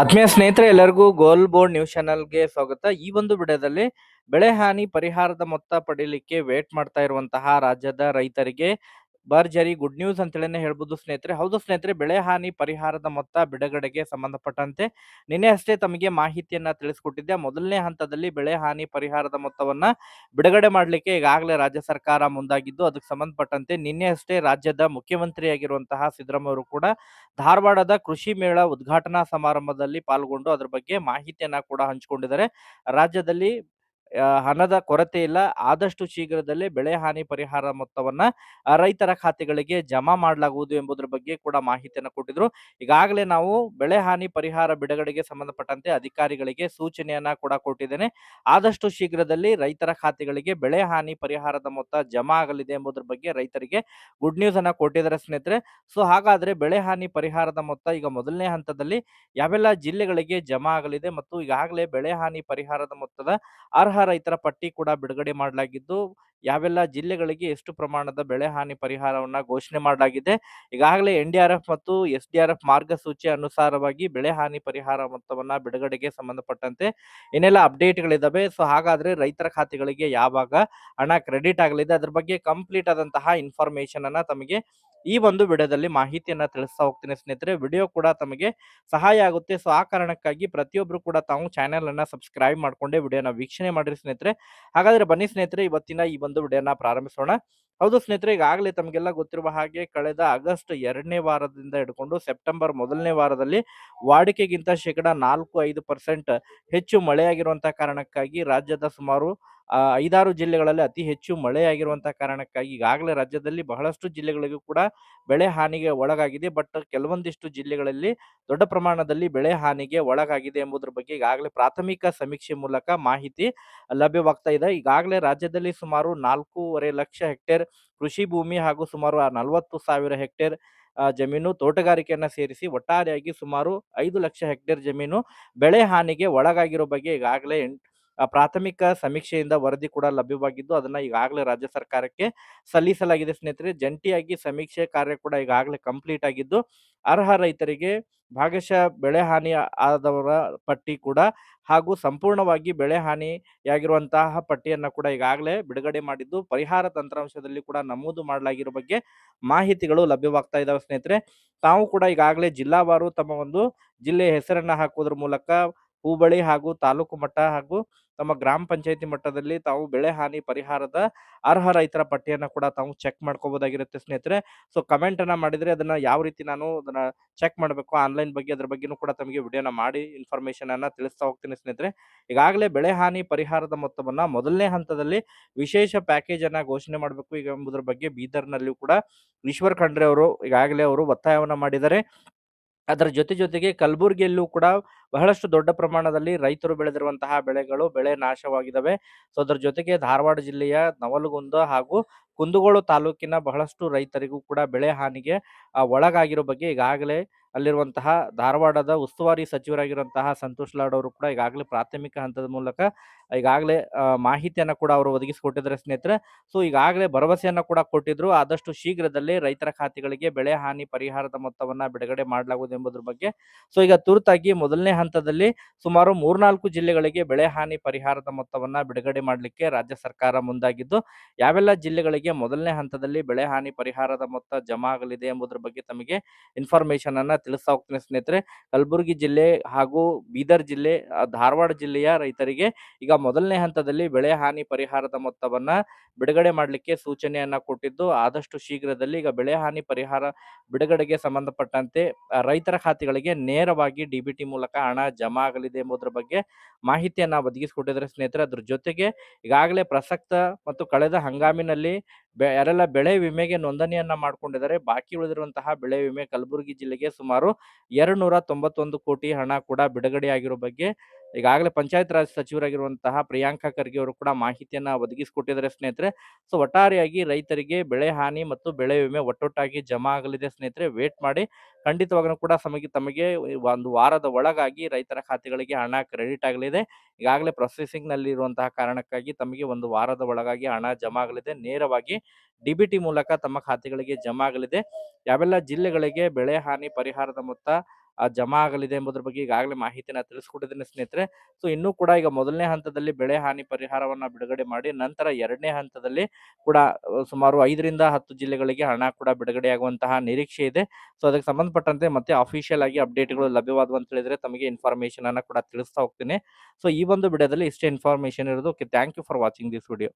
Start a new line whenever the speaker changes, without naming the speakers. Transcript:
ಆತ್ಮೀಯ ಸ್ನೇಹಿತರೆ, ಎಲ್ಲರಿಗೂ ಗೋಲ್ ಬೋರ್ಡ್ ನ್ಯೂಸ್ ಚಾನಲ್ಗೆ ಸ್ವಾಗತ. ಈ ಒಂದು ವಿಡಿಯೋದಲ್ಲಿ ಬೆಳೆ ಹಾನಿ ಪರಿಹಾರದ ಮೊತ್ತ ಪಡೀಲಿಕ್ಕೆ ವೇಟ್ ಮಾಡ್ತಾ ಇರುವಂತಹ ರಾಜ್ಯದ ರೈತರಿಗೆ ಭರ್ಜರಿ ಗುಡ್ ನ್ಯೂಸ್ ಅಂತೇಳಿನೇ ಹೇಳ್ಬೋದು ಸ್ನೇಹಿತರೆ. ಹೌದು ಸ್ನೇಹಿತರೆ, ಬೆಳೆ ಹಾನಿ ಪರಿಹಾರದ ಮೊತ್ತ ಬಿಡುಗಡೆಗೆ ಸಂಬಂಧಪಟ್ಟಂತೆ ನಿನ್ನೆ ಅಷ್ಟೇ ತಮಗೆ ಮಾಹಿತಿಯನ್ನ ತಿಳಿಸ್ಕೊಟ್ಟಿದ್ದೆ. ಮೊದಲನೇ ಹಂತದಲ್ಲಿ ಬೆಳೆ ಹಾನಿ ಪರಿಹಾರದ ಮೊತ್ತವನ್ನ ಬಿಡುಗಡೆ ಮಾಡಲಿಕ್ಕೆ ಈಗಾಗಲೇ ರಾಜ್ಯ ಸರ್ಕಾರ ಮುಂದಾಗಿದ್ದು, ಅದಕ್ಕೆ ಸಂಬಂಧಪಟ್ಟಂತೆ ನಿನ್ನೆ ಅಷ್ಟೇ ರಾಜ್ಯದ ಮುಖ್ಯಮಂತ್ರಿಯಾಗಿರುವಂತಹ ಸಿದ್ದರಾಮಯ್ಯ ಕೂಡ ಧಾರವಾಡದ ಕೃಷಿ ಮೇಳ ಉದ್ಘಾಟನಾ ಸಮಾರಂಭದಲ್ಲಿ ಪಾಲ್ಗೊಂಡು ಅದ್ರ ಬಗ್ಗೆ ಮಾಹಿತಿಯನ್ನ ಕೂಡ ಹಂಚಿಕೊಂಡಿದ್ದಾರೆ. ರಾಜ್ಯದಲ್ಲಿ ಹಣದ ಕೊರತೆ ಇಲ್ಲ. ಆದಷ್ಟು ಶೀಘ್ರದಲ್ಲೇ ಬೆಳೆ ಹಾನಿ ಪರಿಹಾರ ಮೊತ್ತವನ್ನ ರೈತರ ಖಾತೆಗಳಿಗೆ ಜಮಾ ಮಾಡಲಾಗುವುದು ಎಂಬುದರ ಬಗ್ಗೆ ಕೂಡ ಮಾಹಿತಿಯನ್ನು ಕೊಟ್ಟಿದ್ರು. ಈಗಾಗಲೇ ನಾವು ಬೆಳೆ ಹಾನಿ ಪರಿಹಾರ ಬಿಡುಗಡೆಗೆ ಸಂಬಂಧಪಟ್ಟಂತೆ ಅಧಿಕಾರಿಗಳಿಗೆ ಸೂಚನೆಯನ್ನ ಕೂಡ ಕೊಟ್ಟಿದ್ದೇನೆ. ಆದಷ್ಟು ಶೀಘ್ರದಲ್ಲಿ ರೈತರ ಖಾತೆಗಳಿಗೆ ಬೆಳೆ ಹಾನಿ ಪರಿಹಾರದ ಮೊತ್ತ ಜಮಾ ಆಗಲಿದೆ ಎಂಬುದರ ಬಗ್ಗೆ ರೈತರಿಗೆ ಗುಡ್ ನ್ಯೂಸ್ ಅನ್ನ ಕೊಟ್ಟಿದ್ದಾರೆ ಸ್ನೇಹಿತರೆ. ಸೊ, ಹಾಗಾದ್ರೆ ಬೆಳೆ ಹಾನಿ ಪರಿಹಾರದ ಮೊತ್ತ ಈಗ ಮೊದಲನೇ ಹಂತದಲ್ಲಿ ಯಾವೆಲ್ಲ ಜಿಲ್ಲೆಗಳಿಗೆ ಜಮಾ ಆಗಲಿದೆ ಮತ್ತು ಈಗಾಗಲೇ ಬೆಳೆ ಹಾನಿ ಪರಿಹಾರದ ಮೊತ್ತದ ಅರ್ಹ ರೈತರ ಪಟ್ಟಿ ಕೂಡ ಬಿಡುಗಡೆ ಮಾಡಲಾಗಿದ್ದು ಯಾವೆಲ್ಲ ಜಿಲ್ಲೆಗಳಿಗೆ ಎಷ್ಟು ಪ್ರಮಾಣದ ಬೆಳೆ ಹಾನಿ ಪರಿಹಾರವನ್ನ ಘೋಷಣೆ ಮಾಡಲಾಗಿದೆ. ಈಗಾಗಲೇ ಎನ್ ಡಿ ಆರ್ ಎಫ್ ಮತ್ತು ಎಸ್ ಡಿ ಆರ್ ಎಫ್ ಮಾರ್ಗಸೂಚಿ ಅನುಸಾರವಾಗಿ ಬೆಳೆ ಹಾನಿ ಪರಿಹಾರ ಮೊತ್ತವನ್ನ ಬಿಡುಗಡೆಗೆ ಸಂಬಂಧಪಟ್ಟಂತೆ ಏನೆಲ್ಲ ಅಪ್ಡೇಟ್ಗಳಿದಾವೆ. ಸೊ, ಹಾಗಾದ್ರೆ ರೈತರ ಖಾತೆಗಳಿಗೆ ಯಾವಾಗ ಹಣ ಕ್ರೆಡಿಟ್ ಆಗಲಿದೆ, ಅದ್ರ ಬಗ್ಗೆ ಕಂಪ್ಲೀಟ್ ಆದಂತಹ ಇನ್ಫಾರ್ಮೇಶನ್ ಅನ್ನ ತಮಗೆ ಈ ಒಂದು ವಿಡಿಯೋದಲ್ಲಿ ಮಾಹಿತಿಯನ್ನ ತಿಳಿಸ್ತಾ ಹೋಗ್ತೀನಿ ಸ್ನೇಹಿತರೆ. ವಿಡಿಯೋ ಕೂಡ ತಮಗೆ ಸಹಾಯ ಆಗುತ್ತೆ. ಸೊ, ಆ ಕಾರಣಕ್ಕಾಗಿ ಪ್ರತಿಯೊಬ್ಬರು ಕೂಡ ತಾವು ಚಾನೆಲ್ ಅನ್ನ ಸಬ್ಸ್ಕ್ರೈಬ್ ಮಾಡ್ಕೊಂಡೆ ವಿಡಿಯೋನ ವೀಕ್ಷಣೆ ಮಾಡಿರಿ ಸ್ನೇಹಿತರೆ. ಹಾಗಾದ್ರೆ ಬನ್ನಿ ಸ್ನೇಹಿತರೆ, ಇವತ್ತಿನ ಈ ಒಂದು ವಿಡಿಯೋನ ಪ್ರಾರಂಭಿಸೋಣ. ಹೌದು ಸ್ನೇಹಿತರೆ, ಈಗಾಗಲೇ ತಮಗೆಲ್ಲ ಗೊತ್ತಿರುವ ಹಾಗೆ ಕಳೆದ ಆಗಸ್ಟ್ ಎರಡನೇ ವಾರದಿಂದ ಹಿಡ್ಕೊಂಡು ಸೆಪ್ಟೆಂಬರ್ ಮೊದಲನೇ ವಾರದಲ್ಲಿ ವಾಡಿಕೆಗಿಂತ ಶೇಕಡ ನಾಲ್ಕು ಐದು ಪರ್ಸೆಂಟ್ ಹೆಚ್ಚು ಮಳೆಯಾಗಿರುವಂತಹ ಕಾರಣಕ್ಕಾಗಿ ರಾಜ್ಯದ ಸುಮಾರು ಆ, ಐದಾರು ಜಿಲ್ಲೆಗಳಲ್ಲಿ ಅತಿ ಹೆಚ್ಚು ಮಳೆಯಾಗಿರುವಂತಹ ಕಾರಣಕ್ಕಾಗಿ ಈಗಾಗಲೇ ರಾಜ್ಯದಲ್ಲಿ ಬಹಳಷ್ಟು ಜಿಲ್ಲೆಗಳಿಗೂ ಕೂಡ ಬೆಳೆ ಹಾನಿಗೆ ಒಳಗಾಗಿದೆ. ಬಟ್ ಕೆಲವೊಂದಿಷ್ಟು ಜಿಲ್ಲೆಗಳಲ್ಲಿ ದೊಡ್ಡ ಪ್ರಮಾಣದಲ್ಲಿ ಬೆಳೆ ಹಾನಿಗೆ ಒಳಗಾಗಿದೆ ಎಂಬುದರ ಬಗ್ಗೆ ಈಗಾಗಲೇ ಪ್ರಾಥಮಿಕ ಸಮೀಕ್ಷೆ ಮೂಲಕ ಮಾಹಿತಿ ಲಭ್ಯವಾಗ್ತಾ ಇದೆ. ಈಗಾಗಲೇ ರಾಜ್ಯದಲ್ಲಿ ಸುಮಾರು ನಾಲ್ಕೂವರೆ ಲಕ್ಷ ಹೆಕ್ಟೇರ್ ಕೃಷಿ ಭೂಮಿ ಹಾಗೂ ಸುಮಾರು ನಲವತ್ತು ಸಾವಿರ ಹೆಕ್ಟೇರ್ ಜಮೀನು ತೋಟಗಾರಿಕೆಯನ್ನ ಸೇರಿಸಿ ಒಟ್ಟಾರೆಯಾಗಿ ಸುಮಾರು ಐದು ಲಕ್ಷ ಹೆಕ್ಟೇರ್ ಜಮೀನು ಬೆಳೆ ಹಾನಿಗೆ ಒಳಗಾಗಿರೋ ಬಗ್ಗೆ ಈಗಾಗಲೇ ಪ್ರಾಥಮಿಕ ಸಮೀಕ್ಷೆಯಿಂದ ವರದಿ ಕೂಡ ಲಭ್ಯವಾಗಿದ್ದು, ಅದನ್ನ ಈಗಾಗಲೇ ರಾಜ್ಯ ಸರ್ಕಾರಕ್ಕೆ ಸಲ್ಲಿಸಲಾಗಿದೆ ಸ್ನೇಹಿತರೆ. ಜಂಟಿಯಾಗಿ ಸಮೀಕ್ಷೆ ಕಾರ್ಯ ಕೂಡ ಈಗಾಗಲೇ ಕಂಪ್ಲೀಟ್ ಆಗಿದ್ದು, ಅರ್ಹ ರೈತರಿಗೆ ಭಾಗಶಃ ಬೆಳೆ ಹಾನಿ ಆದವರ ಪಟ್ಟಿ ಕೂಡ ಹಾಗೂ ಸಂಪೂರ್ಣವಾಗಿ ಬೆಳೆ ಹಾನಿಯಾಗಿರುವಂತಹ ಪಟ್ಟಿಯನ್ನ ಕೂಡ ಈಗಾಗಲೇ ಬಿಡುಗಡೆ ಮಾಡಿದ್ದು, ಪರಿಹಾರ ತಂತ್ರಾಂಶದಲ್ಲಿ ಕೂಡ ನಮೂದು ಮಾಡಲಾಗಿರೋ ಬಗ್ಗೆ ಮಾಹಿತಿಗಳು ಲಭ್ಯವಾಗ್ತಾ ಇದ್ದಾವೆ ಸ್ನೇಹಿತರೆ. ತಾವು ಕೂಡ ಈಗಾಗಲೇ ಜಿಲ್ಲಾವಾರು ತಮ್ಮ ಒಂದು ಜಿಲ್ಲೆಯ ಹೆಸರನ್ನ ಹಾಕುವುದರ ಮೂಲಕ ಹೋಬಳಿ ಹಾಗೂ ತಾಲೂಕು ಮಟ್ಟ ಹಾಗೂ ತಮ್ಮ ಗ್ರಾಮ ಪಂಚಾಯತಿ ಮಟ್ಟದಲ್ಲಿ ತಾವು ಬೆಳೆ ಹಾನಿ ಪರಿಹಾರದ ಅರ್ಹ ರೈತರ ಪಟ್ಟಿಯನ್ನು ಕೂಡ ತಾವು ಚೆಕ್ ಮಾಡ್ಕೋಬಹುದಾಗಿರುತ್ತೆ ಸ್ನೇಹಿತರೆ. ಸೊ ಕಮೆಂಟ್ ಅನ್ನ ಮಾಡಿದ್ರೆ ಅದನ್ನ ಯಾವ ರೀತಿ ನಾನು ಅದನ್ನ ಚೆಕ್ ಮಾಡಬೇಕು ಆನ್ಲೈನ್ ಬಗ್ಗೆ, ಅದ್ರ ಬಗ್ಗೆನೂ ಕೂಡ ತಮಗೆ ವಿಡಿಯೋನ ಮಾಡಿ ಇನ್ಫಾರ್ಮೇಶನ್ ಅನ್ನ ತಿಳಿಸ್ತಾ ಹೋಗ್ತೀನಿ ಸ್ನೇಹಿತರೆ. ಈಗಾಗಲೇ ಬೆಳೆ ಹಾನಿ ಪರಿಹಾರದ ಮೊತ್ತವನ್ನ ಮೊದಲನೇ ಹಂತದಲ್ಲಿ ವಿಶೇಷ ಪ್ಯಾಕೇಜ್ ಅನ್ನ ಘೋಷಣೆ ಮಾಡಬೇಕು ಈಗ ಎಂಬುದರ ಬಗ್ಗೆ ಬೀದರ್ನಲ್ಲಿಯೂ ಕೂಡ ಈಶ್ವರ್ ಖಂಡ್ರೆ ಅವರು ಈಗಾಗಲೇ ಅವರು ಒತ್ತಾಯವನ್ನ ಮಾಡಿದ್ದಾರೆ. ಅದರ ಜೊತೆ ಜೊತೆಗೆ ಕಲಬುರಗಿಯಲ್ಲೂ ಕೂಡ ಬಹಳಷ್ಟು ದೊಡ್ಡ ಪ್ರಮಾಣದಲ್ಲಿ ರೈತರು ಬೆಳೆದಿರುವಂತಹ ಬೆಳೆಗಳು ಬೆಳೆ ನಾಶವಾಗಿದ್ದಾವೆ ಸೊ, ಅದರ ಜೊತೆಗೆ ಧಾರವಾಡ ಜಿಲ್ಲೆಯ ನವಲಗುಂದ ಹಾಗೂ ಕುಂದಗೋಳ ತಾಲೂಕಿನ ಬಹಳಷ್ಟು ರೈತರಿಗೂ ಕೂಡ ಬೆಳೆ ಹಾನಿಗೆ ಒಳಗಾಗಿರೋ ಬಗ್ಗೆ ಈಗಾಗಲೇ ಅಲ್ಲಿರುವಂತಹ ಧಾರವಾಡದ ಉಸ್ತುವಾರಿ ಸಚಿವರಾಗಿರುವಂತಹ ಸಂತೋಷ್ ಲಾಡ್ ಅವರು ಕೂಡ ಈಗಾಗಲೇ ಪ್ರಾಥಮಿಕ ಹಂತದ ಮೂಲಕ ಈಗಾಗಲೇ ಮಾಹಿತಿಯನ್ನು ಕೂಡ ಅವರು ಒದಗಿಸಿಕೊಟ್ಟಿದ್ದಾರೆ ಸ್ನೇಹಿತರೆ. ಸೊ, ಈಗಾಗಲೇ ಭರವಸೆಯನ್ನು ಕೂಡ ಕೊಟ್ಟಿದ್ರು. ಆದಷ್ಟು ಶೀಘ್ರದಲ್ಲೇ ರೈತರ ಖಾತೆಗಳಿಗೆ ಬೆಳೆ ಹಾನಿ ಪರಿಹಾರದ ಮೊತ್ತವನ್ನು ಬಿಡುಗಡೆ ಮಾಡಲಾಗುವುದು ಎಂಬುದರ ಬಗ್ಗೆ. ಸೊ, ಈಗ ತುರ್ತಾಗಿ ಮೊದಲನೇ ಹಂತದಲ್ಲಿ ಸುಮಾರು ಮೂರ್ನಾಲ್ಕು ಜಿಲ್ಲೆಗಳಿಗೆ ಬೆಳೆ ಹಾನಿ ಪರಿಹಾರದ ಮೊತ್ತವನ್ನು ಬಿಡುಗಡೆ ಮಾಡಲಿಕ್ಕೆ ರಾಜ್ಯ ಸರ್ಕಾರ ಮುಂದಾಗಿದ್ದು, ಯಾವೆಲ್ಲ ಜಿಲ್ಲೆಗಳಿಗೆ ಮೊದಲನೇ ಹಂತದಲ್ಲಿ ಬೆಳೆ ಹಾನಿ ಪರಿಹಾರದ ಮೊತ್ತ ಜಮಾ ಆಗಲಿದೆ ಎಂಬುದರ ಬಗ್ಗೆ ತಮಗೆ ಇನ್ಫಾರ್ಮೇಶನ್ ಅನ್ನ ತಿಳಿಸ್ತಾ ಹೋಗ್ತೀನಿ ಸ್ನೇಹಿತರೆ, ಕಲಬುರಗಿ ಜಿಲ್ಲೆ ಹಾಗೂ ಬೀದರ್ ಜಿಲ್ಲೆ ಧಾರವಾಡ ಜಿಲ್ಲೆಯ ರೈತರಿಗೆ ಈಗ ಮೊದಲನೇ ಹಂತದಲ್ಲಿ ಬೆಳೆ ಹಾನಿ ಪರಿಹಾರದ ಮೊತ್ತವನ್ನ ಬಿಡುಗಡೆ ಮಾಡಲಿಕ್ಕೆ ಸೂಚನೆಯನ್ನ ಕೊಟ್ಟಿದ್ದು, ಆದಷ್ಟು ಶೀಘ್ರದಲ್ಲಿ ಈಗ ಬೆಳೆ ಹಾನಿ ಪರಿಹಾರ ಬಿಡುಗಡೆಗೆ ಸಂಬಂಧಪಟ್ಟಂತೆ ರೈತರ ಖಾತೆಗಳಿಗೆ ನೇರವಾಗಿ ಡಿಬಿಟಿ ಮೂಲಕ ಹಣ ಜಮಾ ಆಗಲಿದೆ ಎಂಬುದರ ಬಗ್ಗೆ ಮಾಹಿತಿಯನ್ನ ಒದಗಿಸಿಕೊಟ್ಟಿದ್ದಾರೆ ಸ್ನೇಹಿತರೆ. ಅದ್ರ ಜೊತೆಗೆ ಈಗಾಗಲೇ ಪ್ರಸಕ್ತ ಮತ್ತು ಕಳೆದ ಹಂಗಾಮಿನಲ್ಲಿ ಯಾರೆಲ್ಲ ಬೆಳೆ ವಿಮೆಗೆ ನೋಂದಣಿಯನ್ನ ಮಾಡ್ಕೊಂಡಿದ್ದಾರೆ ಬಾಕಿ ಉಳಿದಿರುವಂತಹ ಬೆಳೆ ವಿಮೆ ಕಲಬುರಗಿ ಜಿಲ್ಲೆಗೆ ಸುಮಾರು ಎರಡು ನೂರ ತೊಂಬತ್ತೊಂದು ಕೋಟಿ ಹಣ ಕೂಡ ಬಿಡುಗಡೆಯಾಗಿರೋ ಬಗ್ಗೆ ಈಗಾಗಲೇ ಪಂಚಾಯತ್ ರಾಜ್ ಸಚಿವರಾಗಿರುವಂತಹ ಪ್ರಿಯಾಂಕಾ ಖರ್ಗೆ ಅವರು ಕೂಡ ಮಾಹಿತಿಯನ್ನ ಒದಗಿಸಿಕೊಟ್ಟಿದ್ದಾರೆ ಸ್ನೇಹಿತರೆ. ಸೊ, ಒಟ್ಟಾರೆಯಾಗಿ ರೈತರಿಗೆ ಬೆಳೆ ಹಾನಿ ಮತ್ತು ಬೆಳೆ ವಿಮೆ ಒಟ್ಟೊಟ್ಟಾಗಿ ಜಮಾ ಆಗಲಿದೆ ಸ್ನೇಹಿತರೆ. ವೇಟ್ ಮಾಡಿ. ಖಂಡಿತವಾಗ್ಲೂ ಕೂಡ ತಮಗೆ ತಮಗೆ ಒಂದು ವಾರದ ಒಳಗಾಗಿ ರೈತರ ಖಾತೆಗಳಿಗೆ ಹಣ ಕ್ರೆಡಿಟ್ ಆಗಲಿದೆ. ಈಗಾಗಲೇ ಪ್ರೊಸೆಸಿಂಗ್ನಲ್ಲಿ ಇರುವಂತಹ ಕಾರಣಕ್ಕಾಗಿ ತಮಗೆ ಒಂದು ವಾರದ ಒಳಗಾಗಿ ಹಣ ಜಮಾ ಆಗಲಿದೆ. ನೇರವಾಗಿ ಡಿ ಮೂಲಕ ತಮ್ಮ ಖಾತೆಗಳಿಗೆ ಜಮಾ ಆಗಲಿದೆ. ಯಾವೆಲ್ಲ ಜಿಲ್ಲೆಗಳಿಗೆ ಬೆಳೆ ಹಾನಿ ಪರಿಹಾರದ ಮೊತ್ತ ಜಮಾ ಆಗಲಿದೆ ಎಂಬುದ್ರ ಬಗ್ಗೆ ಈಗಾಗಲೇ ಮಾಹಿತಿನ ತಿಳಿಸ್ಕೊಟ್ಟಿದ್ದೇನೆ ಸ್ನೇಹಿತರೆ. ಸೊ ಇನ್ನೂ ಕೂಡ ಈಗ ಮೊದಲನೇ ಹಂತದಲ್ಲಿ ಬೆಳೆ ಹಾನಿ ಪರಿಹಾರವನ್ನ ಬಿಡುಗಡೆ ಮಾಡಿ, ನಂತರ ಎರಡನೇ ಹಂತದಲ್ಲಿ ಕೂಡ ಸುಮಾರು 5ರಿಂದ 10 ಜಿಲ್ಲೆಗಳಿಗೆ ಹಣ ಕೂಡ ಬಿಡುಗಡೆಯಾಗುವಂತಹ ನಿರೀಕ್ಷೆ ಇದೆ. ಸೊ ಅದಕ್ಕೆ ಸಂಬಂಧಪಟ್ಟಂತೆ ಮತ್ತೆ ಅಫಿಷಿಯಲ್ ಆಗಿ ಅಪ್ಡೇಟ್‌ಗಳು ಲಭ್ಯವಾದವು ಅಂತ ಹೇಳಿದ್ರೆ ತಮಗೆ ಇನ್ಫಾರ್ಮೇಶನ್ ಅನ್ನ ಕೂಡ ತಿಳಿಸ್ತಾ ಹೋಗ್ತೀನಿ. ಸೊ ಈ ಒಂದು ವಿಡಿಯೋದಲ್ಲಿ ಇಷ್ಟೇ ಇನ್ಫಾರ್ಮೇಷನ್ ಇರೋದು. Okay thank you for watching this video.